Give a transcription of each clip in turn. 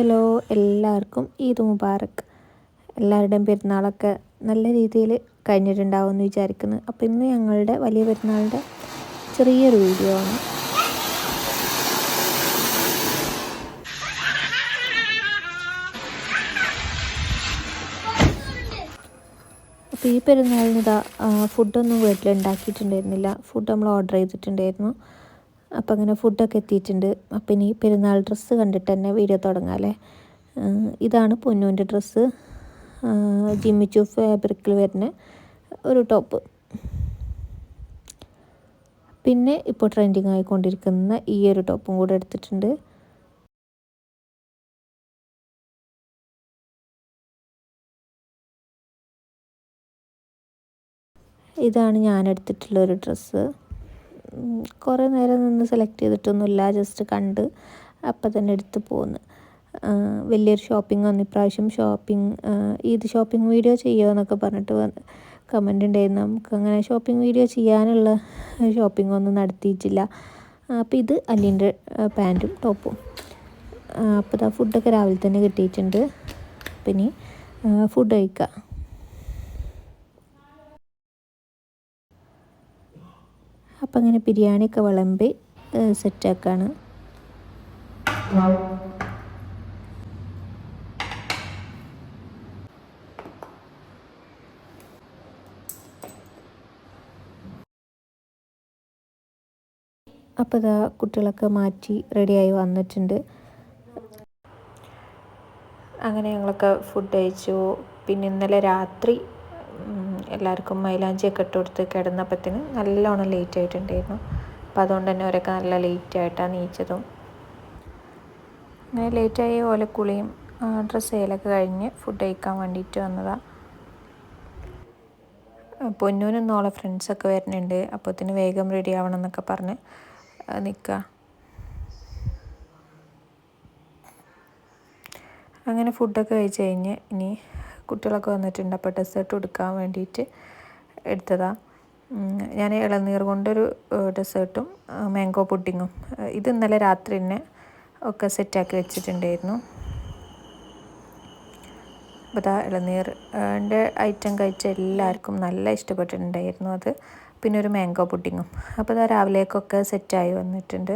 Hello എല്ലാവർക്കും ഈദ് മുബാറക്ക് എല്ലാവരുടെയും പെരുന്നാളൊക്കെ നല്ല രീതിയിൽ കഴിഞ്ഞിട്ടുണ്ടാവും എന്ന് വിചാരിക്കുന്നു. അപ്പോൾ ഇന്ന് ഞങ്ങളുടെ വലിയ പെരുന്നാളിന്റെ ചെറിയൊരു വീഡിയോ ആണ്. അപ്പോൾ ഈ പെരുന്നാളിന് ഇതാ ഫുഡൊന്നും വീട്ടിലുണ്ടാക്കിയിട്ടുണ്ടായിരുന്നില്ല. ഫുഡ് നമ്മൾ ഓർഡർ ചെയ്തിട്ടുണ്ടായിരുന്നു. അപ്പോൾ അങ്ങനെ ഫുഡൊക്കെ എത്തിയിട്ടുണ്ട്. അപ്പം ഇനി പെരുന്നാൾ ഡ്രസ്സ് കണ്ടിട്ട് തന്നെ വീഡിയോ തുടങ്ങാം അല്ലേ? ഇതാണ് പൊന്നുവിന്റെ ഡ്രസ്സ് ജിമ്മിച്ചു ഫാബ്രിക്കിൽ വരുന്ന ഒരു ടോപ്പ് പിന്നെ ഇപ്പോൾ ട്രെൻഡിങ് ആയിക്കൊണ്ടിരിക്കുന്ന ഈ ഒരു ടോപ്പും കൂടെ എടുത്തിട്ടുണ്ട്. ഇതാണ് ഞാൻ എടുത്തിട്ടുള്ള ഒരു ഡ്രസ്സ് കുറേ നേരം നിന്ന് സെലക്ട് ചെയ്തിട്ടൊന്നുമില്ല ജസ്റ്റ് കണ്ട് അപ്പം തന്നെ എടുത്ത് പോന്ന്. വലിയൊരു ഷോപ്പിംഗ് വന്നു ഇപ്രാവശ്യം ഷോപ്പിംഗ് ഇത് ഷോപ്പിംഗ് വീഡിയോ ചെയ്യുമോ എന്നൊക്കെ പറഞ്ഞിട്ട് വന്ന് കമന്റ് ഉണ്ടായിരുന്നു നമുക്ക് അങ്ങനെ ഷോപ്പിംഗ് വീഡിയോ ചെയ്യാനുള്ള ഷോപ്പിംഗ് ഒന്നും നടത്തിയിട്ടില്ല. അപ്പോൾ ഇത് അല്ലിന്റെ പാന്റും ടോപ്പും അപ്പോൾ ഫുഡൊക്കെ രാവിലെ തന്നെ കിട്ടിയിട്ടുണ്ട്. പിന്നെ ഫുഡ് കഴിക്കാം. അപ്പം അങ്ങനെ ബിരിയാണിയൊക്കെ വിളമ്പി സെറ്റാക്കാണ്. അപ്പോൾ ഇതാ കുട്ടികളൊക്കെ മാറ്റി റെഡിയായി വന്നിട്ടുണ്ട്. അങ്ങനെ ഞങ്ങളൊക്കെ ഫുഡ് കഴിച്ചു. പിന്നെ ഇന്നലെ രാത്രി എല്ലാവർക്കും മൈലാഞ്ചിയൊക്കെ ഇട്ട് കൊടുത്ത് കിടന്നപ്പത്തിന് നല്ലോണം ലേറ്റ് ആയിട്ടുണ്ടായിരുന്നു. അപ്പോൾ അതുകൊണ്ട് തന്നെ അവരൊക്കെ നല്ല ലേറ്റ് ആയിട്ടാണ് നീച്ചതും. അങ്ങനെ ലേറ്റായി കുളിയും ഡ്രസ്സ് ചെയ്യലൊക്കെ കഴിഞ്ഞ് ഫുഡ് കഴിക്കാൻ വേണ്ടിയിട്ട് വന്നതാണ് പൊന്നൂനും നോളെ ഫ്രണ്ട്സൊക്കെ വരുന്നുണ്ട്. അപ്പോഴത്തേന് വേഗം റെഡി ആവണം എന്നൊക്കെ പറഞ്ഞ് നിൽക്കുക അങ്ങനെ ഫുഡൊക്കെ കഴിച്ച് കഴിഞ്ഞ് ഇനി കുട്ടികളൊക്കെ വന്നിട്ടുണ്ട്. അപ്പോൾ ഡെസേർട്ട് കൊടുക്കാൻ വേണ്ടിയിട്ട് എടുത്തതാണ് ഞാൻ ഇളനീർ കൊണ്ടൊരു ഡെസേർട്ടും മാംഗോ പുഡിങ്ങും ഇത് ഇന്നലെ രാത്രി തന്നെ ഒക്കെ സെറ്റാക്കി വെച്ചിട്ടുണ്ടായിരുന്നു. അപ്പോൾ ഇതാ ഇളനീറിന്റെ ഐറ്റം കഴിച്ച എല്ലാവർക്കും നല്ല ഇഷ്ടപ്പെട്ടിട്ടുണ്ടായിരുന്നു അത്. പിന്നെ ഒരു മാംഗോ പുഡിങ്ങും. അപ്പോൾ ഇതാ രാവിലേക്കൊക്കെ സെറ്റായി വന്നിട്ടുണ്ട്.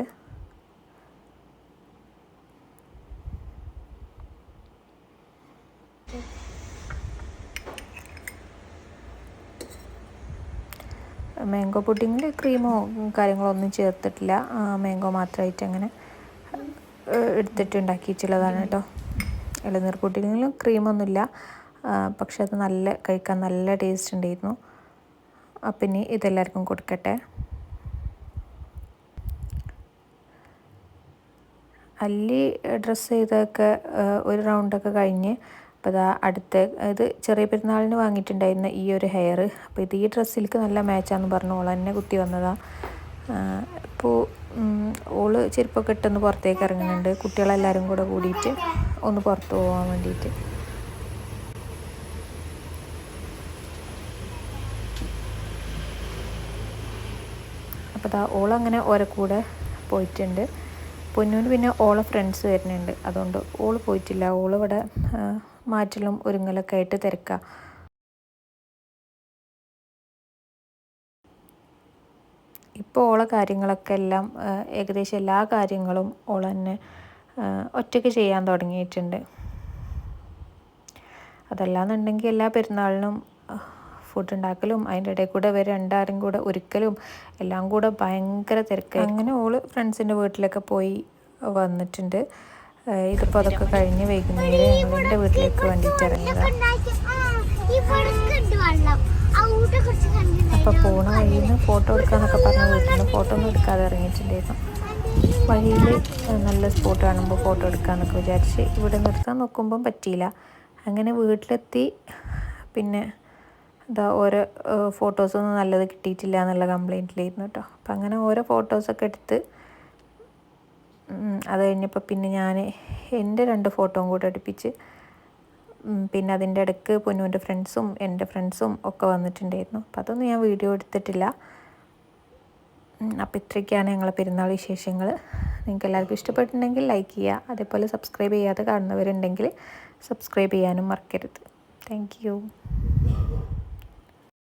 മാംഗോ പുഡിങ്ങിൽ ക്രീമോ കാര്യങ്ങളൊന്നും ചേർത്തിട്ടില്ല. മാംഗോ മാത്രമായിട്ട് അങ്ങനെ എടുത്തിട്ട് ഉണ്ടാക്കിയിട്ടുള്ളതാണ് കേട്ടോ. ഇളനീർ പുഡിങ്ങിലും ക്രീമൊന്നുമില്ല. പക്ഷെ അത് നല്ല കഴിക്കാൻ നല്ല ടേസ്റ്റ് ഉണ്ടായിരുന്നു. അപ്പം ഇനി ഇതെല്ലാവർക്കും കൊടുക്കട്ടെ. അല്ലി ഡ്രസ്സ് ചെയ്തൊക്കെ ഒരു റൗണ്ടൊക്കെ കഴിഞ്ഞ് അപ്പോൾ അതാ അടുത്ത ഇത് ചെറിയ പെരുന്നാളിന് വാങ്ങിയിട്ടുണ്ടായിരുന്ന ഈ ഒരു ഹെയർ അപ്പോൾ ഇത് ഈ ഡ്രസ്സിലേക്ക് നല്ല മാച്ചാന്ന് പറഞ്ഞു ഓൾ തന്നെ കുത്തി വന്നതാണ് ഇപ്പോൾ ഓൾ ചെരുപ്പൊക്കെ ഇട്ടൊന്ന് പുറത്തേക്ക് ഇറങ്ങുന്നുണ്ട് കുട്ടികളെല്ലാവരും കൂടെ കൂടിയിട്ട് ഒന്ന് പുറത്ത് പോകാൻ വേണ്ടിയിട്ട് അപ്പോൾ അതാ ഓളങ്ങനെ ഓരോ കൂടെ പോയിട്ടുണ്ട്. പൊന്നൂന് പിന്നെ ഓളെ ഫ്രണ്ട്സ് വരുന്നുണ്ട്. അതുകൊണ്ട് ഓൾ പോയിട്ടില്ല. ഓളിവിടെ മാറ്റലും ഒരുങ്ങലൊക്കെ ആയിട്ട് തിരക്കുക ഇപ്പോൾ ഓളെ കാര്യങ്ങളൊക്കെ എല്ലാം ഏകദേശം എല്ലാ കാര്യങ്ങളും ഓൾ തന്നെ ഒറ്റയ്ക്ക് ചെയ്യാൻ തുടങ്ങിയിട്ടുണ്ട്. അതല്ലാന്നുണ്ടെങ്കിൽ എല്ലാ പെരുന്നാളിനും ഫുഡ് ഉണ്ടാക്കലും അതിന്റെ ഇടയിൽ കൂടെ ഇവർ രണ്ടാരും കൂടെ ഒരുക്കലും എല്ലാം കൂടെ ഭയങ്കര തിരക്കായി. അങ്ങനെ ഓൾ ഫ്രണ്ട്സിന്റെ വീട്ടിലൊക്കെ പോയി വന്നിട്ടുണ്ട്. ഇതിപ്പോൾ അതൊക്കെ കഴിഞ്ഞ് വൈകുന്നേരം ഞങ്ങൾ എന്റെ വീട്ടിലേക്ക് വേണ്ടിയിട്ട് ഇറങ്ങിയതാണ് അപ്പോൾ പോണ വഴിയിൽ നിന്ന് ഫോട്ടോ എടുക്കാന്നൊക്കെ പറഞ്ഞ വീട്ടിൽ നിന്ന് ഫോട്ടോ ഒന്നും എടുക്കാതെ ഇറങ്ങിയിട്ടുണ്ടായിരുന്നു. വഴിയിൽ നല്ല സ്പോട്ട് കാണുമ്പോൾ ഫോട്ടോ എടുക്കാമെന്നൊക്കെ വിചാരിച്ച് ഇവിടെ നിർത്താൻ നോക്കുമ്പം പറ്റിയില്ല. അങ്ങനെ വീട്ടിലെത്തി. പിന്നെ എന്താ ഓരോ ഫോട്ടോസൊന്നും നല്ലത് കിട്ടിയിട്ടില്ല എന്നുള്ള കംപ്ലയിന്റിലായിരുന്നു കേട്ടോ. അപ്പം അങ്ങനെ ഓരോ ഫോട്ടോസൊക്കെ എടുത്ത് അത് കഴിഞ്ഞപ്പോൾ പിന്നെ ഞാൻ എന്റെ രണ്ട് ഫോട്ടോയും കൂടെ അടുപ്പിച്ച് പിന്നെ അതിന്റെ ഇടയ്ക്ക് പൊന്നുവിന്റെ ഫ്രണ്ട്സും എന്റെ ഫ്രണ്ട്സും ഒക്കെ വന്നിട്ടുണ്ടായിരുന്നു. അപ്പം അതൊന്നും ഞാൻ വീഡിയോ എടുത്തിട്ടില്ല. അപ്പോൾ ഇത്രയൊക്കെയാണ് ഞങ്ങളെ പെരുന്നാൾ വിശേഷങ്ങൾ നിങ്ങൾക്ക് എല്ലാവർക്കും ഇഷ്ടപ്പെട്ടിട്ടുണ്ടെങ്കിൽ ലൈക്ക് ചെയ്യുക. അതേപോലെ സബ്സ്ക്രൈബ് ചെയ്യാതെ കാണുന്നവരുണ്ടെങ്കിൽ സബ്സ്ക്രൈബ് ചെയ്യാനും മറക്കരുത്. താങ്ക്